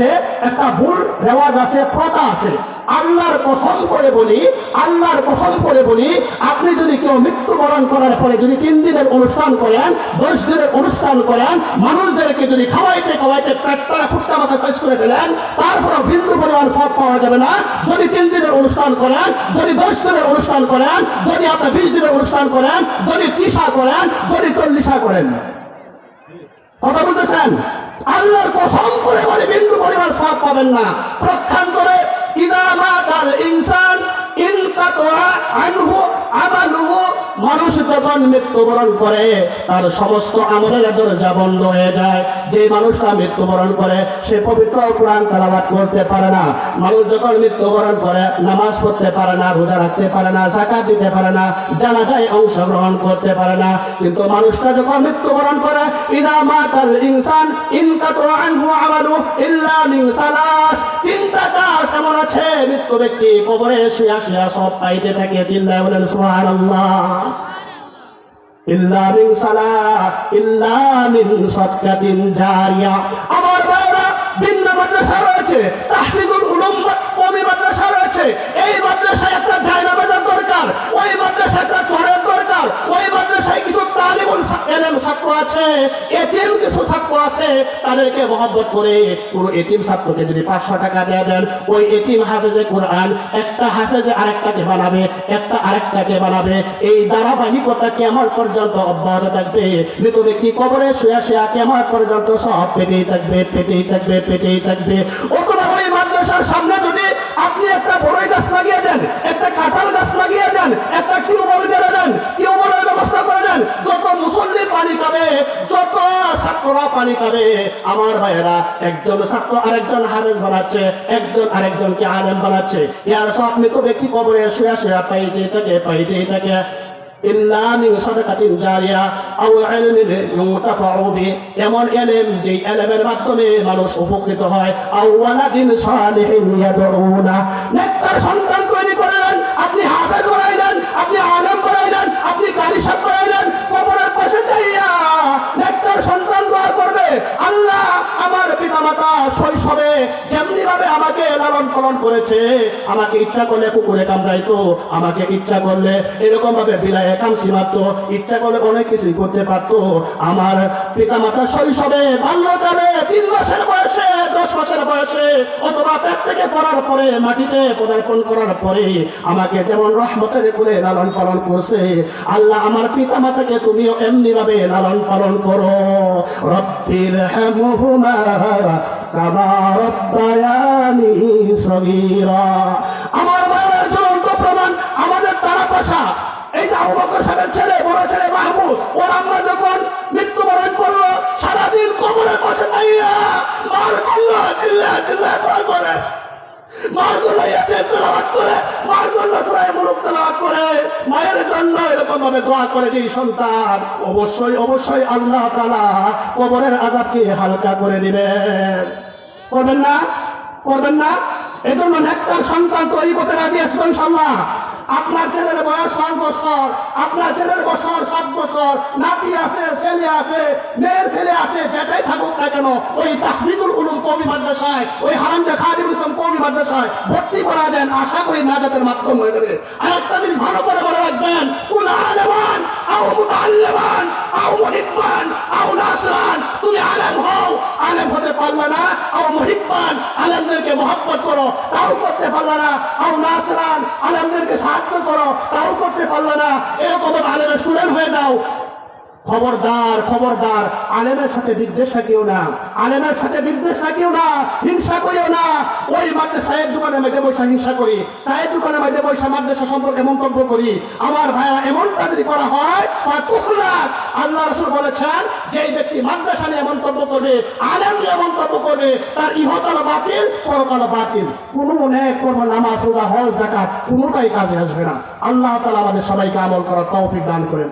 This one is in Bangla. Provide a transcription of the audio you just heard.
আছে, একটা ভুল রেওয়াজ আছে প্রথা আছে। আল্লাহর কসম করে বলি, আল্লাহর কসম করে বলি, আপনি যদি কেউ মৃত্যুবরণ করার পরে যদি তিন দিনের অনুষ্ঠান করেন, দশ দিনের অনুষ্ঠান করেন, মানুষদেরকে যদি খাওয়াইতে খাওয়াইতে পেটটা ফুটটা মাথা শেষ করে ফেলেন তারপরে বিন্দু পরিমাণ সব পাওয়া যাবে না। যদি তিন দিনের অনুষ্ঠান করেন, যদি দশ দিনের অনুষ্ঠান করেন, যদি আপনি বিশ দিনের অনুষ্ঠান করেন, যদি ত্রিশা করেন, যদি চল্লিশা করেন। কথা বলতেছেন? আল্লাহর কসম করে বলে, বিন্দু পরিমাণ সাপ পাবেন না। প্রক্ষান্তরে ইদা মাতাল ইনসান ইনকাতোয়া আনহু মানুষ যখন মৃত্যুবরণ করে, তার সমস্ত আমলের দরজা বন্ধ হয়ে যায়। যে মানুষটা মৃত্যুবরণ করে, সে পবিত্র কোরআন তালাবাদ করতে পারে না। মানুষ যখন মৃত্যুবরণ করে, নামাজ পড়তে পারে না, রোজা রাখতে পারে না জাকাত দিতে পারে না জানা যায় অংশগ্রহণ করতে পারে না। কিন্তু মানুষটা যখন মৃত্যুবরণ করে, ইদা মাতাল ইনসান ইনকাতু আনহু আমালু ইল্লা মিন সালাস আছে ব্যক্তি কবরে শুয়া শুয়া সব পাইতে থাকে, চিল্লায় বলেন সোহার সালা আমার ভাইরা ভিন্ন মাদ্রাসা রয়েছে ছাত্র আছে, তাদেরকে মহব্বত করে কোন এতিম ছাত্রকে যদি পাঁচশো টাকা দিয়ে দেন, ওই এতিম হাফেজে কোরআন একটা হাফেজে আরেকটাকে বানাবে, একটা আরেকটাকে বানাবে। এই ধারাবাহিকতা কেমন পর্যন্ত অব্যাহত থাকবে? মৃত ব্যক্তি কবরে শুয়া শুয়া কেমন পর্যন্ত সব পেটেই থাকবে পেটেই থাকবে পেটেই থাকবে। অথবা ওই মাদ্রাসার সামনে যদি আপনি একটা বড়ই গাছ লাগিয়ে দেন, একটা কাঁঠাল গাছ লাগিয়ে দেন, একটা টিউবওয়েল গেড়ে দেন, টিউবওয়েলের ব্যবস্থা পানি খাবে যত ছাত্ররা পানি খাবে আমার ভাইয়েরা, একজন ছাত্র আরেকজন হারেজ বানাচ্ছে, একজন আরেকজনকে আলেম বানাচ্ছে। ইয়ার সব মৃত ব্যক্তি কবরে শুয়া শুয়া পাইতেই থাকে পাইতেই থাকে। যে ইলমের মাধ্যমে মানুষ উপকৃত হয়। আও ওয়ালাদিন সন্তান তৈরি করলেন পিতামাতা শৈশবে যেমনি ভাবে আমাকে লালন পালন করেছে, আমাকে ইচ্ছা করলে কুকুরে কামড়াইতো, আমাকে ইচ্ছা করলে এরকম ভাবে বিলায় কামসি মারতো, ইচ্ছা করলে অনেক কিছুই করতে পারতো। আমার পিতামাতা শৈশবে বাল্যকালে তিন মাসের বয়সে, দশ মাসের বয়সে অথবা পেট থেকে পড়ার পরে, মাটিতে পদার্পণ করার পরে আমাকে যেমন রহমতের করে লালন পালন করছে, আল্লাহ আমার পিতা মাতাকে তুমিও এমনি ভাবে লালন পালন করো। রব্বির হামহুমা কামা আমার বাবার জ্বলন্ত প্রমাণ, আমাদের তারা পাশা এই যে ছেলে, বড় ছেলে মাহমুদ ওর আমরা যখন মৃত্যুবরণ করল, সারাদিন কবরের পাশে যাইয়া মার চিল্লা চিল্লা করে মার জন্য এসে তেলাওয়াত করে, মার করে। জন্য এরকম ভাবে দোয়া করে সন্তান, অবশ্যই অবশ্যই আল্লাহ তালা কবরের আজাবকে হালকা করে দিবেন করবেন না? করবেন না? এজন্য নেতার সন্তান তৈরি করতে রাজি আসবেন আপনার ছেলের বয়স পাঁচ বছর, আপনার ছেলের বছর বছর নাতি আছে, ছেলে আছে, মেয়ের ছেলে আছে, যেটাই থাকুক না কেন, ওই তাহফিদুল উলুম কবি মাদ্রাসায়, ওই হারামজা খাদিমুল ইসলাম কবি মাদ্রাসায় ভর্তি করা দেন, আশা করি নাজাতের মাধ্যম হয়ে যাবে। আর একটা জিনিস ভালো করে মনে রাখবেন কোন আলেমান, আও মুতাআল্লিমান আও মুহিব্বান, আও নাসরান, তুমি আলেম হও, আলেম হতে পারলে না, আও মুহিব্বান, আলেমদেরকে মহব্বত করো, তাও করতে পারলে না, আও নাসরান তাও করতে পারলে না। এরকম আলেমের স্টুডেন্ট হয়ে যাও। খবরদার খবরদার। আলেমের সাথে বিদ্বেষ রাখিও না। আলেমের সাথে বিদ্বেষ রাখিও না। হিংসা করিও না। ওই মাদ্রাসা চায়ের দোকানের মধ্যে বৈশা হিংসা করি। চায়ের দোকানের মধ্যে বৈশা মাদ্রাসা সম্পর্কে মন্তব্য করি। আমার ভাইরা এমনটা যদি করা হয় আল্লাহ রসুল বলেছেন যে ব্যক্তি মাদ্রাসা নিয়ে মন্তব্য করবে, আলেম নিয়ে মন্তব্য করবে, তার ইহতল বাতিল, পরকাল বাতিল। কোনো ন্যায় করব নামাজ হজ জাকাত কোনোটাই কাজে আসবে না। আল্লাহ তালা আমাদের সবাইকে আমল করার তৌফিক দান করেন।